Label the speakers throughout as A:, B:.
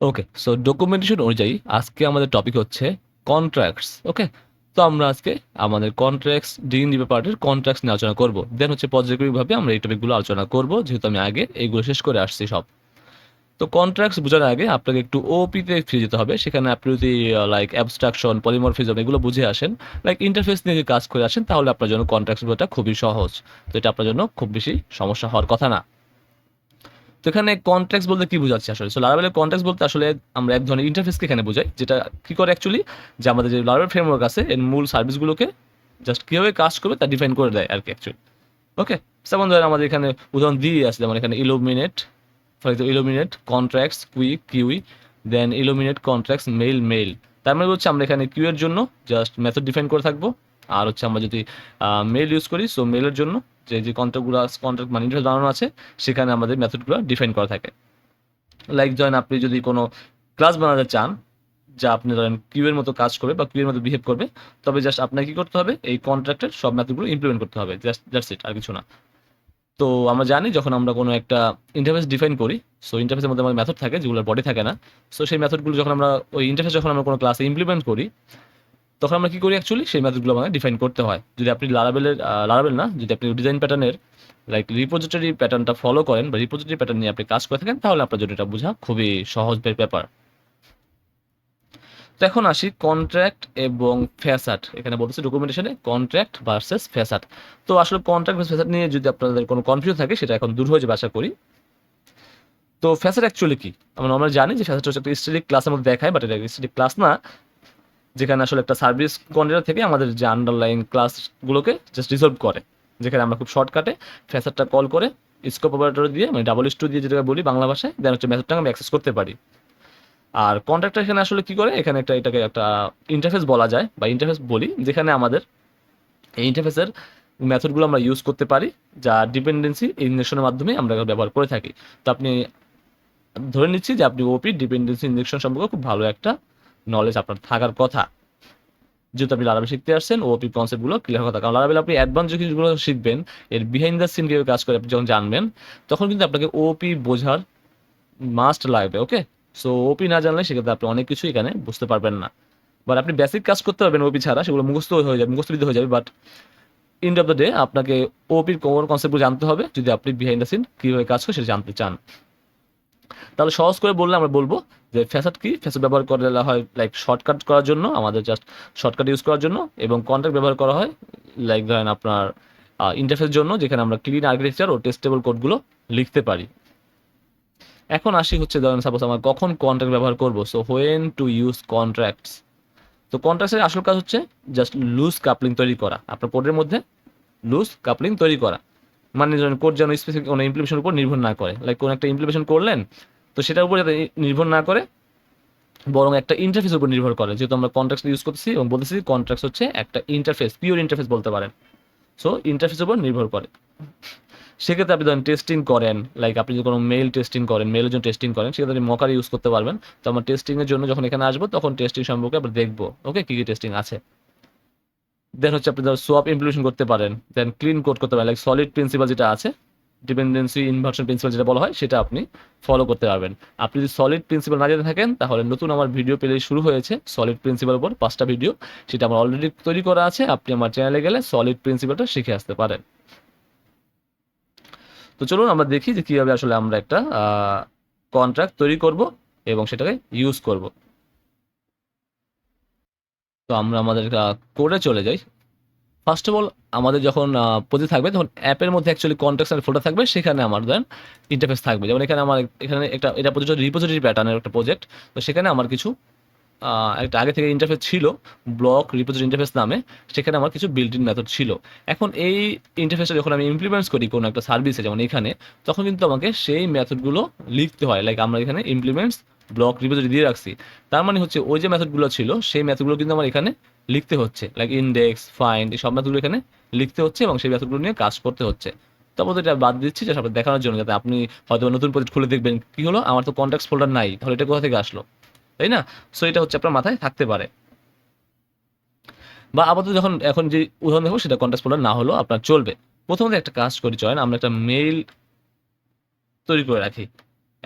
A: Okay so documentation অনুযায়ী আজকে আমাদের টপিক হচ্ছে কন্ট্রাক্টস ওকে তো আমরা আজকে আমাদের কন্ট্রাক্টস ডিএনডি পার্টের কন্ট্রাক্টস নিয়ে আলোচনা করব। দেন হচ্ছে পর্যায়ক্রমিকভাবে আমরা এই টপিকগুলো আলোচনা করব, যেহেতু আমি আগে এইগুলো শেষ করে আসছি সব। তো কন্ট্রাক্টস বোঝার আগে আপনাকে একটু ওপিতে ফিরে যেতে হবে, সেখানে আপনি যদি লাইক অ্যাবস্ট্রাকশন পলিমরফিজম এগুলো বুঝে আসেন লাইক ইন্টারফেস নিয়ে কাজ করে আসেন, তাহলে আপনার জন্য কন্ট্রাক্টস বোঝাটা খুবই সহজ। তো এটা আপনার জন্য খুব বেশি সমস্যা হওয়ার কথা না। তো এখানে কন্ট্রাক্টস বলতে কি বোঝাচ্ছে আসলে? সো লারাবেলের কন্ট্রাক্টস বলতে আসলে আমরা এক ধরনের ইন্টারফেসকে এখানে বোঝাই, যেটা কি করে অ্যাকচুয়ালি যে আমাদের যে লারাবেল ফ্রেমওয়ার্ক আছে, এর মূল সার্ভিসগুলোকে জাস্ট কীভাবে কাজ করবে তা ডিফাইন করে দেয় আর কি অ্যাকচুয়ালি ওকে যেমন ধরেন আমাদের এখানে উদাহরণ দিয়ে আছে যেমন এখানে illuminate for example illuminate contracts queue queue then illuminate contracts mail mail তার মানে হচ্ছে আমরা এখানে কিউ এর জন্য জাস্ট মেথড ডিফাইন করে থাকব। আর হচ্ছে আমরা যদি মেল ইউজ করি সো মেলের জন্য যে যে কন্ট্রাক্টগুলো কন্ট্রাক্ট মানে ইন্টারেস্ট বানানো আছে, সেখানে আমাদের মেথডগুলো ডিফাইন করা থাকে। লাইক ধরেন আপনি যদি কোনো ক্লাস বানাতে চান, যা আপনি ধরেন কিউ এর মতো কাজ করবে বা কিউ এর মতো বিহেভ করবে, তবে জাস্ট আপনাকে কি করতে হবে? এই কন্ট্রাক্টের সব মেথডগুলো ইমপ্লিমেন্ট করতে হবে। জাস্ট জাস্ট ইট আর কিছু না। তো আমরা জানি যখন আমরা কোনো একটা ইন্টারফেস ডিফাইন করি সো ইন্টারফেসের মধ্যে আমাদের মেথড থাকে, যেগুলোর বডি থাকে না। সো সেই মেথডগুলো যখন আমরা, ওই ইন্টারফেস যখন আমরা কোনো ক্লাসে ইমপ্লিমেন্ট করি তখন আমরা কি করি অ্যাকচুয়ালি সেই মেথডগুলো আমাদের ডিফাইন করতে হয়। যদি আপনি লারাবেলের লারাবেল না, যদি আপনি ডিজাইন প্যাটার্নের লাইক রিপোজিটরি প্যাটার্নটা ফলো করেন বা রিপোজিটরি প্যাটার্ন নিয়ে আপনি কাজ করে থাকেন, তাহলে আপনার জন্য এটা বোঝা খুবই সহজ ব্যাপার। তো এখন আসি কন্ট্রাক্ট এবং ফ্যাসাট এখানে বলতেছে ডকুমেন্টেশনে কন্ট্রাক্ট ভার্সেস ফ্যাসাট তো আসলে কন্ট্রাক্ট ভার্সেস ফ্যাসাট নিয়ে যদি আপনাদের কোনো কনফিউজ থাকে, সেটা এখন দূর হয়ে যাবে আশা করি। তো ফ্যাসাট অ্যাকচুয়ালি কি? আমরা নর্মাল জানি যে ফ্যাসাট হচ্ছে একটা স্টেটিক ক্লাসের মধ্যে দেখায় বাট এটা স্টেটিক ক্লাস না। যেখানে আসলে একটা সার্ভিস কন্টেনার থেকে আমাদের যে আন্ডারলাইন ক্লাসগুলোকে জাস্ট রিজলভ করে। যেখানে আমরা খুব শর্টকাটে ফ্যাসারটা কল করে স্কোপ অপারেটর দিয়ে মানে ডাবল টু দিয়ে যেটাকে বলি বাংলা ভাষায় দেন হচ্ছে মেথডটাকে আমরা অ্যাক্সেস করতে পারি। আর কন্ট্রাক্টর এখানে আসলে কি করে? এখানে একটা, এটাকে একটা ইন্টারফেস বলা যায়, বা ইন্টারফেস বলি, যেখানে আমাদের এই ইন্টারফেসের মেথডগুলো আমরা ইউজ করতে পারি, যা ডিপেন্ডেন্সি ইঞ্জেকশনের মাধ্যমে আমরা ব্যবহার করে থাকি। তো আপনি ধরে নিচ্ছি যে আপনি ওপি ডিপেন্ডেন্সি ইঞ্জেকশন সম্পর্কে খুব ভালো একটা নলেজ আপনার থাকার কথা। যেহেতু আপনি লারাবেল শিখতে আসছেন ওপি কনসেপ্টগুলো ক্লিয়ার কথা। কারণ লারাবেল আপনি অ্যাডভান্স যে কিছুগুলো শিখবেন, এর বিহাইন্ড দ্য সিন কীভাবে কাজ করে আপনি যখন জানবেন, তখন কিন্তু আপনাকে ওপি বোঝার মাস্ট লাগবে ওকে সো ওপি না জানলে সেক্ষেত্রে আপনি অনেক কিছু এখানে বুঝতে পারবেন না। বাট আপনি বেসিক কাজ করতে পারবেন ওপি ছাড়া, সেগুলো মুখস্থ হয়ে যাবে, মুখস্থ হয়ে যাবে but end of the day আপনাকে ওপির কোর কনসেপ্টগুলো জানতে হবে। যদি আপনি বিহাইন্ড দ্য সিন কীভাবে কাজ করে সেটা জানতে চান। তাহলে সহজ করে বললে আমরা বলব যে ফ্যাসাট কি? ফ্যাসাট ব্যবহার করা হয় লাইক শর্টকাট করার জন্য, আমাদের জাস্ট শর্টকাট ইউজ করার জন্য এবং কন্ট্রাক্ট ব্যবহার করা হয় লাইক ধরেন আপনার ইন্টারফেসের জন্য যেখানে আমরা ক্লিন আর্কিটেকচার ও টেস্টেবল কোডগুলো লিখতে পারি। এখন আসি হচ্ছে ধরেন সাপোজ আমরা কখন কন্ট্রাক্ট ব্যবহার করব? So when to use contracts তো কন্ট্রাক্টের আসল কাজ হচ্ছে জাস্ট লুজ কাপলিং তৈরি করা। আপনার কোডের মধ্যে লুজ কাপলিং তৈরি করা। মানে কোড যেন স্পেসিফিক কোনো ইমপ্লিমেশনের উপর নির্ভর না করে। লাইক কোনো একটা ইমপ্লিমেশন করলেন, তো সেটার উপর যাতে নির্ভর না করে, বরং একটা ইন্টারফেসের উপর নির্ভর করে। যেহেতু আমরা কন্ট্রাক্ট ইউজ করতেছি এবং বলতেছি কন্ট্রাক্ট হচ্ছে একটা ইন্টারফেস পিওর ইন্টারফেস বলতে পারেন। সো ইন্টারফেসের উপর নির্ভর করে। সেক্ষেত্রে আপনি ধরেন টেস্টিং করেন লাইক আপনি যদি কোনো মেল টেস্টিং করেন মেলের জন্য টেস্টিং করেন, সেক্ষেত্রে আপনি মকার ইউজ করতে পারবেন। তো আমার টেস্টিংয়ের জন্য যখন এখানে আসব, তখন টেস্টিং সম্পর্কে আমরা দেখব ওকে কী কী টেস্টিং আছে। দেন হচ্ছে আপনি সোয়াপ ইমপ্লিমেশন করতে পারেন। দেন ক্লিন কোড করতে পারেন লাইক সলিড প্রিন্সিপাল যেটা আছে ডিপেন্ডেন্সি ইনভার্সন প্রিন্সিপাল যেটা বলা হয়, সেটা আপনি ফলো করতে পারবেন। আপনি যদি সলিড প্রিন্সিপাল না জেনে থাকেন, তাহলে নতুন আমার ভিডিও পেলে শুরু হয়েছে সলিড প্রিন্সিপাল উপর পাঁচটা ভিডিও সেটা আমার অলরেডি তৈরি করা আছে, আপনি আমার চ্যানেলে গেলে সলিড প্রিন্সিপালটা শিখে আসতে পারেন। তো চলুন আমরা দেখি যে কীভাবে আসলে আমরা একটা কন্ট্রাক্ট তৈরি করব এবং সেটাকে ইউজ করব। তো আমরা আমাদের কোডে চলে যাই। ফার্স্ট অফ অল আমাদের যখন প্রজেক্ট থাকবে, তখন অ্যাপের মধ্যে অ্যাকচুয়ালি কন্ট্যাক্ট ফোল্ডার থাকবে, সেখানে আমার দেন ইন্টারফেস থাকবে। যেমন এখানে আমার এখানে একটা, এটা প্রজেক্ট রিপোজিটরি প্যাটার্নের একটা প্রজেক্ট তো সেখানে আমার কিছু একটা আগে থেকে ইন্টারফেস ছিল ব্লক রিপোজিটরি ইন্টারফেস নামে, সেখানে আমার কিছু ইন মেথড ছিল। এখন এই ইন্টারফেসটা যখন আমি ইমপ্লিমেন্টস করি কোনো একটা সার্ভিসে যেমন এখানে, তখন কিন্তু আমাকে সেই মেথডগুলো লিখতে হয়। লাইক আমরা এখানে ইমপ্লিমেন্টস ব্লক রিপোজিটরি দিয়ে রাখছি, তার মানে হচ্ছে ওই যে মেথডগুলো ছিল, সেই মেথডগুলো কিন্তু আমার এখানে লিখতে হচ্ছে। লাইক ইন্ডেক্স ফাইন্ড এই সব মেথডগুলো এখানে লিখতে হচ্ছে এবং সেই মেথডগুলো নিয়ে কাজ করতে হচ্ছে। তবে এটা বাদ দিচ্ছি যে দেখানোর জন্য যাতে আপনি হয়তো নতুন প্রজেক্ট খুলে দেখবেন কি হলো, আমার তো কন্ট্যাক্ট ফোল্ডার নাই, তাহলে এটা কোথা থেকে আসলো? তাই না? সো এটা হচ্ছে আপনার মাথায় থাকতে পারে। বা আপাতত যখন এখন যে উদাহরণ দেখব, সেটা কন্ট্যাক্ট ফোল্ডার না হলেও আপনার চলবে। প্রথমত একটা কাজ করি, চলেন আমরা একটা মেইল তৈরি করে রাখি।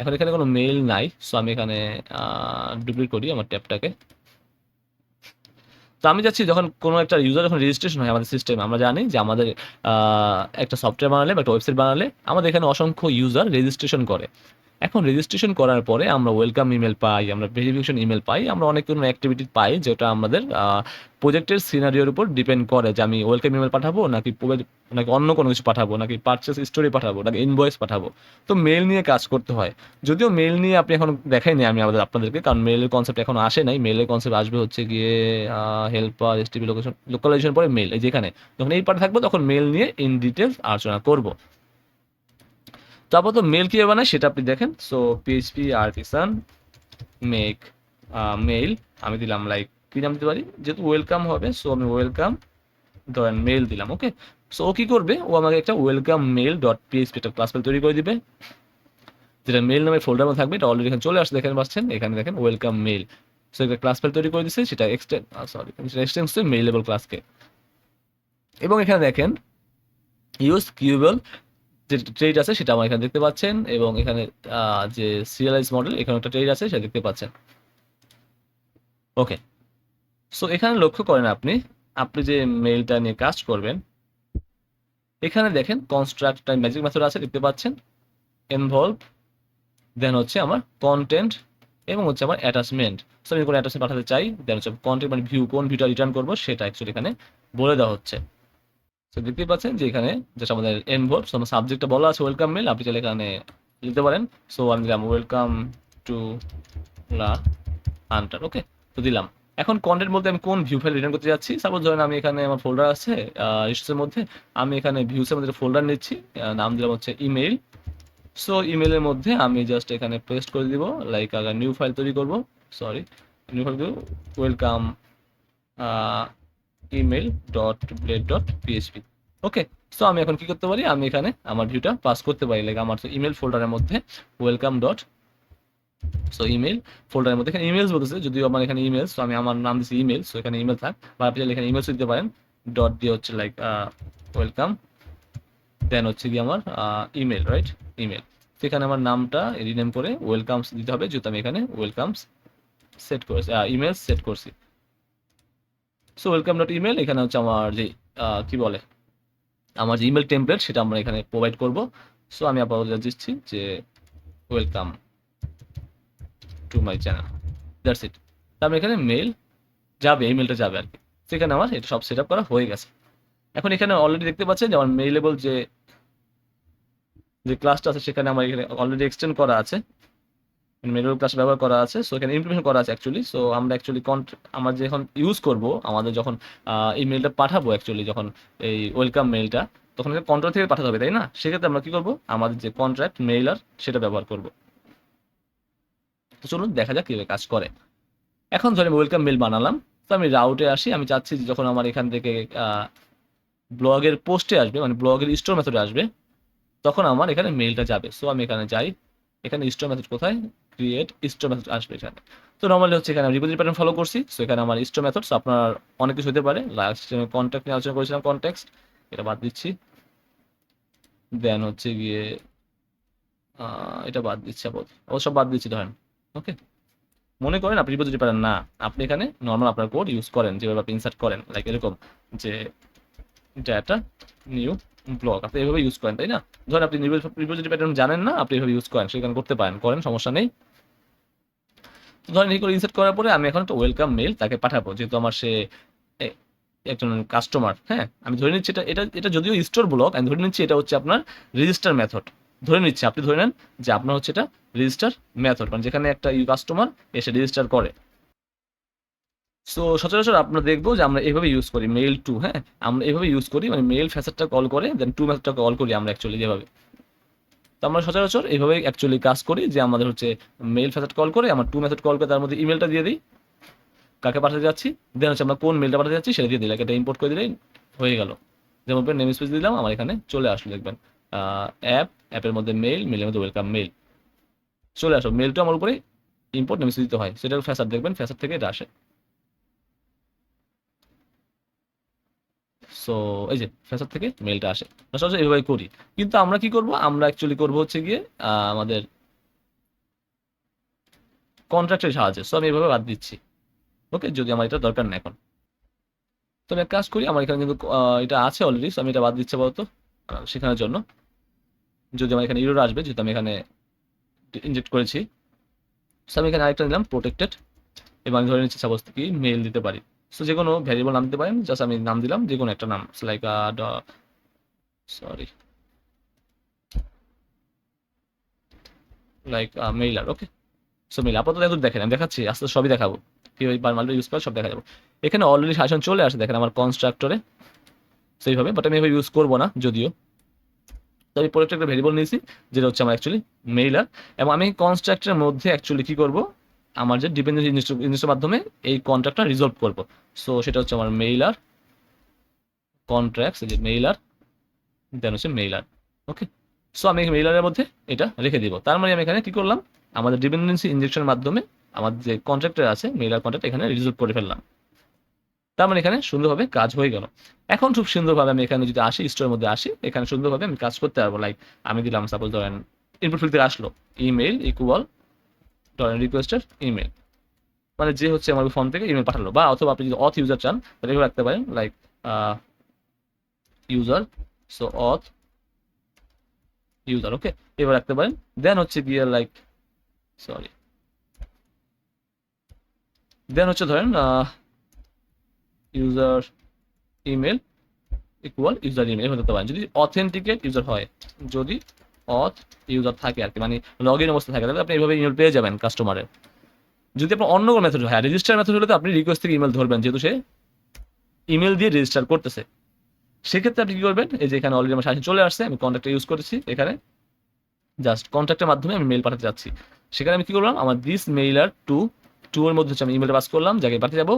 A: এখন এখানে কোনো মেল নাই সো আমি এখানে ডুপ্লিকেট করি আমার ট্যাবটাকে তো আমি যাচ্ছি যখন কোনো একটা ইউজার যখন রেজিস্ট্রেশন হয় আমাদের সিস্টেমে আমরা জানি যে আমাদের একটা সফটওয়্যার বানালে বা একটা ওয়েবসাইট বানালে আমাদের এখানে অসংখ্য ইউজার রেজিস্ট্রেশন করে। এখন রেজিস্ট্রেশন করার পরে আমরা ওয়েলকাম ইমেল পাই, আমরা ভেরিফিকেশন ইমেল পাই, আমরা অনেক কোনো অ্যাক্টিভিটি পাই যেটা আমাদের প্রজেক্টের সিনারিওর উপর ডিপেন্ড করে যে আমি ওয়েলকাম ইমেল পাঠাবো নাকি নাকি অন্য কোনো কিছু পাঠাবো, নাকি পারচেস স্টোরি পাঠাবো, নাকি ইনভয়েস পাঠাবো। তো মেল নিয়ে কাজ করতে হয়। যদিও মেল নিয়ে আপনি এখন দেখাইনি আমি আমাদের, আপনাদেরকে, কারণ মেলের কনসেপ্ট এখন আসে নাই। মেলের কনসেপ্ট আসবে হচ্ছে গিয়ে হেল্পার এসটিপি লোকেশন লোকালাইজেশন পরে মেল এই যেখানে যখন এই পার্টে থাকব, তখন মেল নিয়ে ইন ডিটেলস আলোচনা করব। তো আপাতত মেল কীভাবে বানায় সেটা আপনি দেখেন। So PHP artisan make mail আমি দিলাম লাইক কি নাম দিতে পারি? যেহেতু ওয়েলকাম হবে সো আমি ওয়েলকাম ধরেন মেল দিলাম ওকে সো ও কি করবে? ও আমাকে একটা ওয়েলকাম মেল ডট পিএইচপি একটা ক্লাস ফাইল তৈরি করে দিবে। যেটা মেল নামে ফোল্ডার থাকবে, এটা অলরেডি এখানে চলে আসছে, দেখেন পাচ্ছেন? এখানে দেখেন ওয়েলকাম মেল সো একটা ক্লাস ফাইল তৈরি করে দিচ্ছে সেটা এক্সটেন্ড সরি সেটা মেল লেভেল ক্লাসকে এবং এখানে দেখেন ইউজ কিউবেল যে ট্রেড আছে সেটা আমার এখানে দেখতে পাচ্ছেন এবং এখানে যে সিরিয়ালাইজ মডেল এখানে একটা ট্রেড আছে সেটা দেখতে পাচ্ছেন। ওকে সো এখানে লক্ষ্য করেন আপনি আপনি যে মেইলটা নিয়ে কাজ করবেন, এখানে দেখেন কনস্ট্রাক্ট ম্যাজিক মেথড আছে, দেখতে পাচ্ছেন। ইনভলভ দেন হচ্ছে আমার কন্টেন্ট এবং হচ্ছে আমার অ্যাটাচমেন্ট সো আমি কোনো অ্যাটাচমেন্ট পাঠাতে চাই দেন হচ্ছে কন্টেন্ট মানে ভিউ কোন ভিউটা রিটার্ন করব, সেটা অ্যাকচুয়ালি এখানে বলে দেওয়া হচ্ছে। তো দেখতে পাচ্ছেন যে এখানে যেটা আমাদের এনভলভ সো সাবজেক্টটা বলা আছে ওয়েলকাম মেল আপনি চাইলে এখানে লিখতে পারেন। সো আমি দিলাম ওয়েলকাম টু লা আন্টার ওকে তো দিলাম। এখন কন্টেন্ট বলতে আমি কোন ভিউ ফাইল রিটার্ন করতে যাচ্ছি? সাপোজ ধরেন আমি এখানে আমার ফোল্ডার আছে রিসোর্সের মধ্যে। আমি এখানে ভিউসের মধ্যে ফোল্ডার নিচ্ছি নাম দিলাম হচ্ছে ইমেইল সো ইমেলের মধ্যে আমি জাস্ট এখানে পেস্ট করে দিব লাইক আগে নিউ ফাইল তৈরি করব sorry new file welcome email dot blade dot PHP okay so আমি এখন কি করতে পারি? আমি এখানে আমার ভিউটা পাস করতে পারি। লাইক আমার ইমেল ফোল্ডারের মধ্যে ওয়েলকাম ডট সো ইমেল ফোল্ডারের মধ্যে এখানে ইমেলস বলতেছে। যদিও আমার এখানে ইমেলস তো আমি আমার নাম দিচ্ছি ইমেল সো এখানে ইমেল থাক। বা আপনি এখানে ইমেলস দিতে পারেন। ডট দিয়ে হচ্ছে লাইক ওয়েলকাম দেন হচ্ছে কি আমার ইমেল রাইট ইমেল সেখানে আমার নামটা রিনেম করে ওয়েলকামস দিতে হবে। যেহেতু আমি এখানে ওয়েলকামস সেট করেছি ইমেল সেট করছি। সো ওয়েলকাম ডট ইমেল এখানে হচ্ছে আমার যে কি বলে, আমার যে ইমেল টেমপ্লেট সেটা আমরা এখানে প্রোভাইড করব। সো আমি আপাতত দিচ্ছি যে welcome to my channel that's it তারপরে এখানে মেল যাবে ইমেলটা যাবে আর কি। সেখানে আমার এটা সব সেট আপ করা হয়ে গেছে। এখন এখানে অলরেডি দেখতে পাচ্ছেন যে আমার মেইলেবল যে যে ক্লাসটা আছে, সেখানে আমার এখানে অলরেডি এক্সটেন্ড করা আছে। মেইলেবল ক্লাস ব্যবহার করা আছে সো এখানে ইমপ্লিমেন্ট করা আছে অ্যাকচুয়ালি সো আমরা অ্যাকচুয়ালি আমরা যখন ইউজ করব, আমাদের যখন এই মেলটা পাঠাবো অ্যাকচুয়ালি যখন এই ওয়েলকাম মেলটা তখন কন্ট্রোল থেকে পাঠাতে হবে, তাই না? সেক্ষেত্রে আমরা কি করব? আমাদের যে কন্ট্রাক্ট মেইলার সেটা ব্যবহার করব। তো চলুন দেখা যাক কীভাবে কাজ করে। এখন ধরে আমি ওয়েলকাম মেল বানালাম, তো আমি রাউটে আসি, আমি চাচ্ছি যে যখন আমার এখান থেকে ব্লগের পোস্টে আসবে মানে ব্লগের স্টোর মেথডে আসবে, তখন আমার এখানে মেলটা যাবে। সো আমি এখানে যাই, এখানে স্টোর মেথড কোথায়? ক্রিয়েট স্টোর মেথড আসবে এখানে। তো নর্মালি হচ্ছে এখানে রিপোজিট প্যাটার্ন ফলো করছি সো এখানে আমার স্টোর মেথড সো আপনার অনেক কিছু হতে পারে। লাস্ট কন্ট্যাক্ট নিয়ে আলোচনা করেছিলাম কন্ট্যাক্ট এটা বাদ দিচ্ছি। দেন হচ্ছে গিয়ে এটা বাদ দিচ্ছি আপাতত। অবশ্য বাদ দিচ্ছি ধরেন। ওকে মনে করেন আপনি রিপোজিটরি পারেন না, আপনি এখানে নর্মাল আপনার কোড ইউজ করেন, যেভাবে আপনি ইনসার্ট করেন। লাইক এরকম যে ডেটা নিউ ব্লক আপনি এভাবে ইউজ করেন, তাই না? ধরেন আপনি রিপোজিটরি প্যাটার্ন জানেন না, আপনি এভাবে ইউজ করেন, সেখানে করতে পারেন, করেন, সমস্যা নেই। তো ধরেন এই করে ইনসার্ট করার পরে আমি এখন একটা ওয়েলকাম মেল তাকে পাঠাবো, যেহেতু আমার সে একজন কাস্টমার হ্যাঁ? আমি ধরে নিচ্ছি এটা এটা এটা যদিও স্টোর ব্লক আমি ধরে নিচ্ছি এটা হচ্ছে আপনার রেজিস্টার মেথড ধরে নিচ্ছি, আপনি ধরে নেন যে আপনার হচ্ছে এটা রেজিস্টার মেথড মানে যেখানে একটা কাস্টমার এসে রেজিস্টার করে। সো সচরাচর আমরা দেখব যে আমরা এভাবে ইউজ করি মেল টু হ্যাঁ? আমরা এভাবে ইউজ করি মানে মেল ফ্যাসারটা কল করে দেন টু মেথডটা কল করি আমরা অ্যাকচুয়ালি যেভাবে। তো আমরা সচরাচর এভাবে অ্যাকচুয়ালি কাজ করি যে আমাদের হচ্ছে মেল ফ্যাসার কল করে, আমার টু মেথড কল করে, তার মধ্যে ইমেলটা দিয়ে দিই। কাকে পাঠাতে যাচ্ছি? দেন হচ্ছে আমরা কোন মেলটা পাঠাতে যাচ্ছি সেটা দিয়ে like এটা ইম্পোর্ট করে দিলেই হয়ে গেল। যেমন নেম স্পেস দিলাম, আমার এখানে চলে আসলো, দেখবেন। অ্যাপ অ্যাপের মধ্যে মেল মেলের মধ্যে ওয়েলকাম মেল চলে আসো মেলটা আমার উপরে ইম্পোর্ট নেম দিতে হয়। সেটা ফ্যাসার দেখবেন ফ্যাসার থেকে এটা আসে। সো এই যে ফেসার থেকে মেলটা আসে। সরাসরি এইভাবে করি। কিন্তু আমরা কি করব? আমরা অ্যাকচুয়ালি করব হচ্ছে গিয়ে আমাদের কন্ট্রাক্টের সাহায্যে। সো আমি এভাবে বাদ দিচ্ছি। ওকে যদি আমার এটা দরকার নেই এখন। তো আমি এক কাজ করি, আমার এখানে কিন্তু এটা আছে অলরেডি সো আমি এটা বাদ দিচ্ছি বলতো শেখানোর জন্য। যদি আমার এখানে ইউরোর আসবে, যেহেতু আমি এখানে ইনজেক্ট করেছি। সো আমি এখানে আরেকটা নিলাম প্রোটেক্টেড এবং আমি ধরে নিচ্ছি সাপোজ কি মেল দিতে পারি। সো যে কোনো ভ্যারিয়েবল নাম দিতে পারেন জাস্ট আমি নাম দিলাম, যে কোনো একটা নাম like sorry like mailer okay so mail আপাতত এত দেখেন, আমি দেখাচ্ছি, আস্তে সবই দেখাবো। কীভাবে মাল্টি ইউজ করে সব দেখা যাবে। এখানে অলরেডি শাসন চলে আসে, দেখেন আমার কনস্ট্রাক্টরে সেইভাবে বাট আমি এভাবে ইউজ করব না, যদিও। তো আমি প্রোডাক্ট একটা ভেরিয়েবল নিয়েছি, যেটা হচ্ছে আমার অ্যাকচুয়ালি মেইলার এবং আমি কনস্ট্রাক্টের মধ্যে অ্যাকচুয়ালি কী করব? আমার যে ডিপেন্ডেন্সি জিনিসটার মাধ্যমে এই কন্ট্রাক্টটা রিজলভ করব। সো সেটা হচ্ছে আমার মেইলার কন্ট্রাক্টস যে মেইলার দেন হচ্ছে মেইলার ওকে সো আমি মেইলারের মধ্যে এটা রেখে দিব। তার মানে আমি এখানে কি করলাম? আমাদের ডিপেন্ডেন্সি ইনজেকশনের মাধ্যমে আমার যে কন্ট্রাক্টর আছে মেইলার কন্ট্রাক্ট এখানে রিজলভ করে ফেললাম। তার মানে এখানে সুন্দরভাবে কাজ হয়ে গেল। এখন খুব সুন্দরভাবে আমি এখানে যদি আসি স্টোরের মধ্যে আসি, এখানে সুন্দরভাবে আমি কাজ করতে পারব। লাইক আমি দিলাম সাপোজ ধরেন ইনপুট ফিল্ড থেকে আসলো ইমেল ইকুয়াল ধরেন রিকোয়েস্টের ইমেল মানে যে হচ্ছে আমার ফোন থেকে ইমেল পাঠালো বা অথবা আপনি যদি অথ ইউজার চান, তাহলে এভাবে রাখতে পারেন like user so auth user okay এবার রাখতে পারেন। দেন হচ্ছে গিয়ে লাইক সরি দেন হচ্ছে ধরেন user email equal user email এভাবে পারেন। যদি অথেন্টিকেট ইউজার হয়, যদি অথ ইউজার থাকে আর কি মানে লগ ইন অবস্থা থাকে, তাহলে আপনি এইভাবে ইমেল পেয়ে যাবেন কাস্টমারের যদি আপনার অন্য কোনো মেথড হয় রেজিস্টার মেথড হলে তো আপনি রিকোয়েস্ট থেকে ইমেল ধরবেন, যেহেতু সে ইমেল দিয়ে রেজিস্টার করতেছে। সেক্ষেত্রে আপনি কি করবেন, এই যে এখানে অলরেডি আমার চলে আসছে, আমি কন্ট্যাক্টটা ইউজ করেছি এখানে। জাস্ট কন্ট্যাক্টের মাধ্যমে আমি মেল পাঠাতে যাচ্ছি। সেখানে আমি কি করলাম, আমার দিস মেইলার টু টু এর মধ্যে হচ্ছে আমি ইমেলটা পাস করলাম যাকে পাঠিয়ে যাব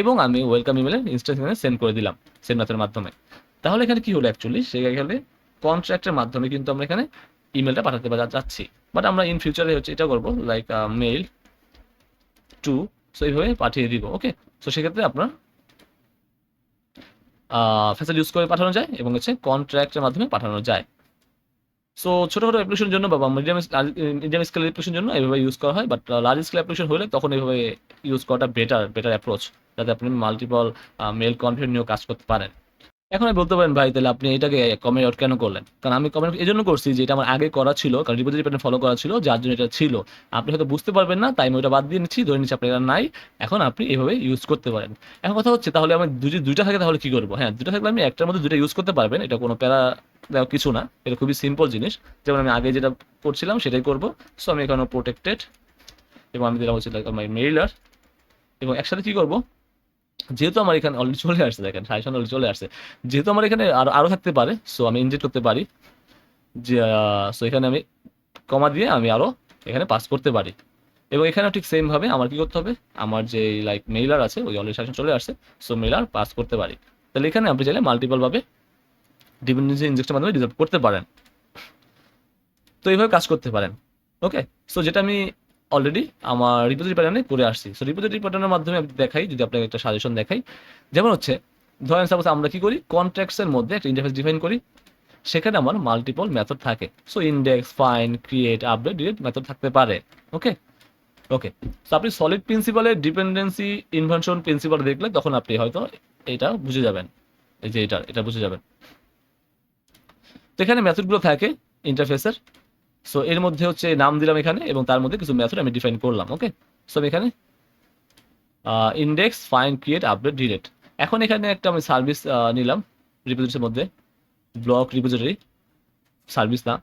A: এবং আমি ওয়েলকাম ইমেলের ইনস্টান্স সেন্ড করে দিলাম সেন্ড মেথডের মাধ্যমে। তাহলে এখানে কি হলো অ্যাকচুয়ালি সেখানে কন্ট্রাক্টের মাধ্যমে কিন্তু আমরা এখানে ইমেলটা পাঠাতে যাচ্ছি। বাট আমরা ইন ফিউচারে হচ্ছে এটা করব লাইক মেইল টু সো এইভাবে পাঠিয়ে দিব ওকে সো সেক্ষেত্রে আপনার ফেসাল ইউজ করে পাঠানো যায় এবং হচ্ছে কন্ট্রাক্টের মাধ্যমে পাঠানো যায়। সো ছোটখাটো অ্যাপ্লিকেশনের জন্য বা মিডিয়াম মিডিয়াম স্কেল অ্যাপ্লিকেশন জন্য এইভাবে ইউজ করা হয় বাট লার্জ স্কেল অ্যাপ্লিকেশন হলে তখন এইভাবে ইউজ করাটা বেটার বেটার অ্যাপ্রোচ যাতে আপনি মাল্টিপল মেল কনফিডেন্ট নিয়েও কাজ করতে পারেন। এখন আমি বলতে পারেন ভাই, তাহলে আপনি এটাকে কমেন্ট আউট কেন করলেন? কারণ আমি কমেন্ট এই জন্য করছি যে এটা আমার আগে করা ছিল, কারণ রিপোজিটরি প্যাটার্ন ফলো করা ছিল, যার জন্য এটা ছিল। আপনি হয়তো বুঝতে পারবেন না, তাই আমি ওটা বাদ দিয়ে নিচ্ছি, ধরে নিচ্ছি আপনার নাই, এখন আপনি এভাবে ইউজ করতে পারেন। এখন কথা হচ্ছে, তাহলে আমার দুই দুইটা থাকে, তাহলে কি করব? হ্যাঁ দুইটা থাকলে আমি একটার মধ্যে দুইটা ইউজ করতে পারবেন, এটা কোনো প্যারা কিছু না, এটা খুবই সিম্পল জিনিস। যেমন আমি আগে যেটা করছিলাম, সেটাই করব। সো আমি এখানে প্রোটেক্টেড এবং আমি দিলাম হচ্ছে আমার মেইলার এবং একসাথে কি করব? যেহেতু আমার এখানে অলরেডি চলে আসছে, দেখেন সাজেশন অলরেডি চলে আসছে। যেহেতু আমার এখানে আরও আরও থাকতে পারে সো আমি ইনজেক্ট করতে পারি। যে সো এখানে আমি কমা দিয়ে আমি আরও এখানে পাস করতে পারি। এবং এখানে ঠিক সেমভাবে আমার কি করতে হবে? আমার যে লাইক মেইলার আছে, ওই অলরেডি সাজেশন চলে আসছে সো মেইলার পাস করতে পারি। তাহলে এখানে আপনি চাইলে মাল্টিপলভাবে ডিপেন্ডেন্সি ইনজেকশনের মাধ্যমে রিজার্ভ করতে পারেন। তো এইভাবে কাজ করতে পারেন। ওকে সো যেটা আমি অলরেডি আমার রিপোজিটরি প্যাটার্নে করে আসছি। সো রিপোজিটরি প্যাটার্নের মাধ্যমে আমি দেখাই, যদি আপনাকে একটা সাজেশন দেখাই। যেমন হচ্ছে, ধরেন সাপোজ আমরা কি করি? কন্ট্রাক্টসের মধ্যে একটা ইন্টারফেস ডিফাইন করি। সেখানে আমার মাল্টিপল মেথড থাকে। So index find create update delete method থাকতে পারে। ওকে ওকে তো আপনি সলিড প্রিন্সিপালের ডিপেন্ডেন্সি ইনভেনশন প্রিন্সিপাল দেখলে তখন আপনি হয়তো এটা বুঝে যাবেন। এই যে এটা এটা বুঝে যাবেন। তো এখানে মেথডগুলো থাকে ইন্টারফেসের সো এর মধ্যে হচ্ছে নাম দিলাম এখানে এবং তার মধ্যে কিছু মেথড আমি ডিফাইন করলাম ওকে সো এখানে index find create update delete এখন এখানে একটা আমি সার্ভিস নিলাম রিপোজিটরির মধ্যে। ব্লক রিপোজিটরি সার্ভিস না।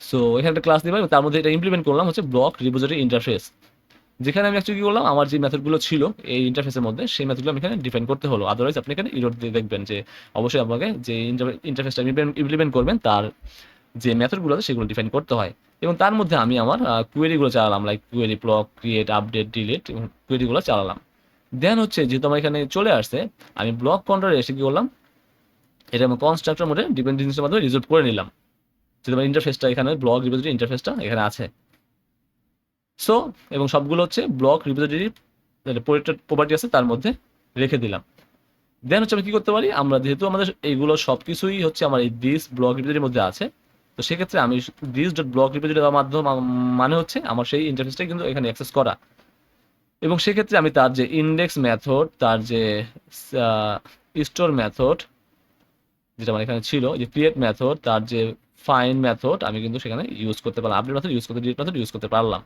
A: সো এখানে একটা ক্লাস নিলাম, তার মধ্যে এটা ইমপ্লিমেন্ট করলাম হচ্ছে ব্লক রিপোজিটরি ইন্টারফেস যেখানে আমি অ্যাকচুয়ালি কি করলাম, আমার যে মেথডগুলো ছিল এই ইন্টারফেসের মধ্যে, সেই মেথডগুলো আমি এখানে ডিফাইন করতে হলো। আদারওয়াইজ আপনি এখানে ইরোড দিয়ে দেখবেন যে, অবশ্যই আপনাকে যে ইন্টারফেসটা ইমপ্লিমেন্ট করবেন, তার যে মেথডগুলো আছে সেগুলো ডিফাইন করতে হয়। এবং তার মধ্যে আমি আমার কুয়েরিগুলো চালালাম like query blog create update delete কুয়েরিগুলো চালালাম। দেন হচ্ছে যেহেতু আমার এখানে চলে আসছে, আমি ব্লক কন্ট্রোলে এসে কি করলাম? এটা আমি কনস্ট্রাক্টর মোডে ডিপেন্ডেন্সির মাধ্যমে রিজলভ করে নিলাম। যেহেতু আমার ইন্টারফেসটা এখানে ব্লক রিপোজিটরি ইন্টারফেসটা এখানে আছে। সো এবং সবগুলো হচ্ছে ব্লক রিপোজিটরি প্রপার্টি আছে, তার মধ্যে রেখে দিলাম। দেন হচ্ছে আমি কি করতে পারি? আমরা যেহেতু আমাদের এইগুলো সব কিছুই হচ্ছে আমার এই দিস ব্লক রিপোজিটরির মধ্যে আছে তো সেক্ষেত্রে আমি দিস ডট ব্লক দেওয়ার মাধ্যম মানে হচ্ছে আমার সেই ইন্টারফেসটাই কিন্তু এখানে অ্যাক্সেস করা। এবং সেক্ষেত্রে আমি তার যে ইন্ডেক্স মেথড তার যে স্টোর মেথড যেটা আমার এখানে ছিল যে ক্রিয়েট মেথড তার যে ফাইন মেথড আমি কিন্তু সেখানে ইউজ করতে পারলাম আপডেট মেথড ইউজ করতে ডিলিট মেথড ইউজ করতে পারলাম।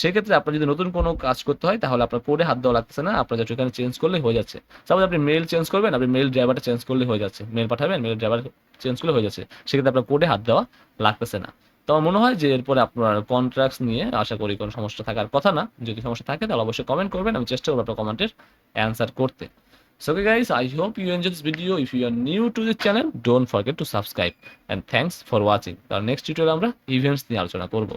A: সেক্ষেত্রে আপনার যদি নতুন কোনো কাজ করতে হয় তাহলে আপনার কোডে হাত দেওয়া লাগতেছে না। আপনার এখানে চেঞ্জ করলে হয়ে যাচ্ছে। সাপোজ আপনি মেল চেঞ্জ করবেন আপনি মেল ড্রাইভারটা চেঞ্জ করলে হয়ে যাচ্ছে। মেল পাঠাবেন মেল ড্রাইভার চেঞ্জ করলে হয়ে যাচ্ছে। সেক্ষেত্রে আপনার কোডে হাত দেওয়া লাগতেছে না। তো আমার মনে হয় যে এরপরে আপনার কন্ট্রাক্টস নিয়ে আশা করি কোনো সমস্যা থাকার কথা না। যদি সমস্যা থাকে তাহলে অবশ্যই কমেন্ট করবেন। আমি চেষ্টা করব আপনার কমেন্টের অ্যান্সার করতে। So okay guys, I hope you enjoyed this video. If you are new to this channel, don't forget to subscribe. And thanks for watching. কারণ নেক্সট টিউটোরিয়াল আমরা ইভেন্টস নিয়ে আলোচনা করব।